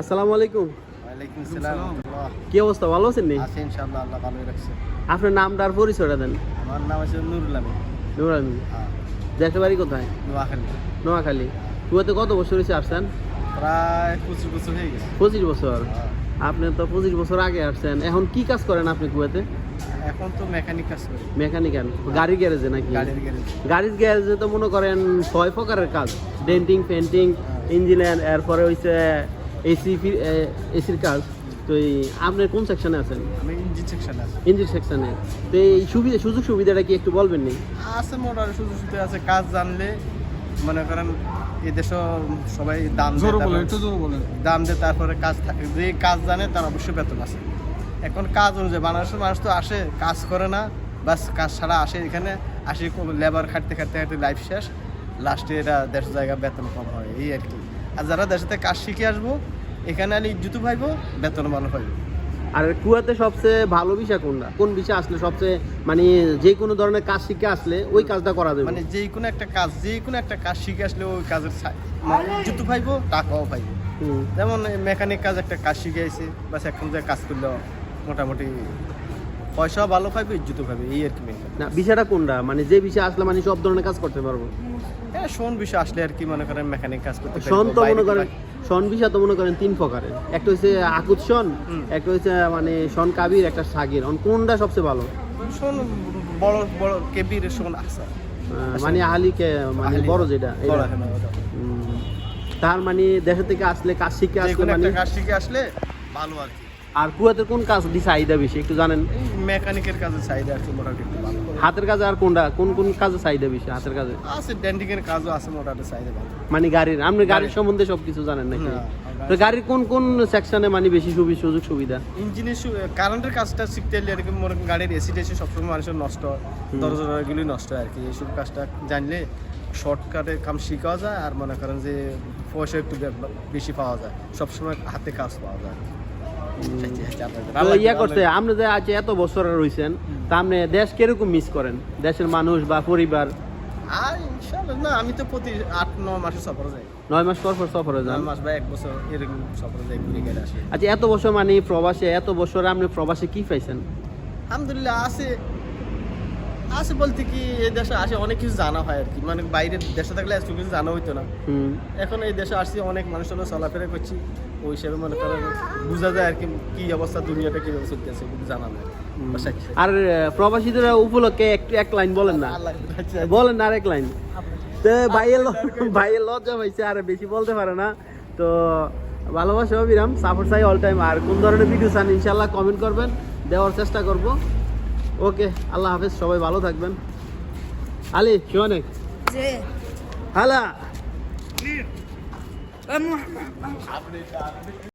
আসসালামু আলাইকুম। ওয়ালাইকুম আসসালাম কি অবস্থা? ভালো আছেন নি? আছি ইনশাআল্লাহ আল্লাহ ভালোই রাখছে। আপনার নামটা আর পরিচয়টা দেন। আমার নাম আছে নুরুল আমিন। নুর আলম হ্যাঁ, দেশের বাড়ি কোথায়? নোয়াখালী। নোয়াখালী। কুয়াতে কত বছর হয়েছে আসছেন? প্রায় পঁচিশ বছর হয়ে গেছে। পঁচিশ বছর। হ্যাঁ, আপনি তো পঁচিশ বছর আগে আসছেন। এখন কি কাজ করেন আপনি কুয়াতে? এখন তো মেকানিক কাজ করি। মেকানিক্যাল গাড়ি গ্যারেজে নাকি? গাড়ির গ্যারেজ। গাড়ির গ্যারেজে তো মনে করেন ছয় প্রকারের কাজ। ডেন্টিং পেন্টিং ইঞ্জিনিয়ার এরপরে হইছে এসি এসির কাজ তো এই আপনি কোন সেকশনে আছেন? আমি ইঞ্জিন সেকশন আছে। ইঞ্জিন সেকশনে তো এই সুবিধা সুযোগ সুবিধাটা কি একটু বলবেন নি? আছে মোটামুটি সুযোগ সুবিধা আছে কাজ জানলে মনে করেন এই দেশে সবাই দাম দাম দেয় তারপরে কাজ থাকে। যে কাজ জানে তার অবশ্যই বেতন আছে। এখন কাজ অনুযায়ী বাংলাদেশের মানুষ তো আসে কাজ করে না বাস কাজ ছাড়া আসে এখানে আসে লেবার খাটতে খাটতে খাটতে লাইফ শেষ লাস্টে এটা দেড়শো জায়গা বেতন কম হয় এই আর কি। আর যারা দেশেতে কাজ শিখে আসব এখানে আনি ইজ্জুতও পাইবো বেতন ভালো পাইবো। আর কুয়াতে সবচেয়ে ভালো বিষয় কোনটা? কোন বিষয় আসলে সবচেয়ে মানে যে কোনো ধরনের কাজ শিখে আসলে ওই কাজটা করা যাবে? মানে যে কোনো একটা কাজ যে কোনো একটা কাজ শিখে আসলে ওই কাজের মানে পাইবো টাকাও পাইবো। যেমন মেকানিক কাজ একটা কাজ শিখে আইছে বাস এখন যে কাজ করলেও মোটামুটি পয়সাও ভালো পাইবে ইজ্জতও পাইবে এই আর কি না বিষয়টা কোনটা? মানে যে বিষয় আসলে মানে সব ধরনের কাজ করতে পারব? হ্যাঁ শোন বিষয় আসলে আর কি মনে করেন মেকানিক কাজ করতে শন পারব, তো মনে করেন শন বিষয় তো মনে করেন তিন প্রকারের। একটা হচ্ছে আকুত শন একটা হচ্ছে মানে শন কাবির একটা সাগির। কোনটা সবচেয়ে ভালো? শোন বড় বড় কেবির শোন আছে। মানে আহালিকে মানে বড় যেটা। হ্যাঁ। তার মানে দেশের থেকে আসলে কাজ শিখে আসলে মানে কাজ শিখে আসলে ভালো আর কি। আর কুয়াতের কোন কাজ দি চাহিদা বেশি একটু জানেন? মেকানিকের কাজে চাহিদা আছে মোটামুটি একটু ভালো। হাতের কাজে আর কোনটা কোন কোন কাজে চাহিদা বেশি হাতের কাজে? আছে ডেন্টিং এর কাজও আছে মোটামুটি চাহিদা ভালো। মানে গাড়ির আপনি গাড়ির। সম্বন্ধে সবকিছু জানেন নাকি? তো গাড়ির কোন কোন সেকশনে মানে বেশি সুবি- সুযোগ সুবিধা? ইঞ্জিনের কারেন্টের কাজটা শিখতে হলে আর কি মনে গাড়ির এসি টেসি সবসময় মানুষের নষ্ট হুম। দরজা টরজাগুলি নষ্ট হয় আর কি। এইসব কাজটা জানলে শর্টকাটে কাম শিখাও যায় আর মনে করেন যে পয়সা একটু বেশি পাওয়া যায়। সবসময় হাতে কাজ পাওয়া যায় ইয়া করছে আপনি যে আজ এত বছর রয়েছেন তা আপনি দেশ কীরকম মিস করেন? দেশের মানুষ বা পরিবার? আর ইনশাআল্লাহ না আমি তো প্রতি আট ন মাসে সফর যাই। নয় মাস পর পর সফরে যান? মাস বা এক বছর এরকম সফরে যাই ঘুরে গেলে আসি। আচ্ছা এত বছর মানে প্রবাসে এত বছর আপনি প্রবাসে কি পাইছেন? আলহামদুলিল্লাহ আছে আছে বলতে কি এই দেশে আসে অনেক কিছু জানা হয় আর কি। মানে বাইরের দেশে থাকলে এত কিছু জানা হইতো না। এখন এই দেশে আসছি অনেক মানুষের চলাফেরা করছি। ওই হিসাবে মনে করেন বোঝা যায় আর কি কি অবস্থা দুনিয়াটা কীভাবে চলতেছে জানা যায় আর প্রবাসীদের উপলক্ষে একটু এক লাইন বলেন না। বলেন না আর এক লাইন তো ভাইয়ের ভাইয়ের লজ্জা পাইছে আর বেশি বলতে পারে না। তো ভালোবাসা অবিরাম সাপোর্ট চাই অল টাইম আর কোন ধরনের ভিডিও চান ইনশাল্লাহ কমেন্ট করবেন। দেওয়ার চেষ্টা করব। ওকে আল্লাহ হাফেজ সবাই ভালো থাকবেন। আলি অনেক যে হালা?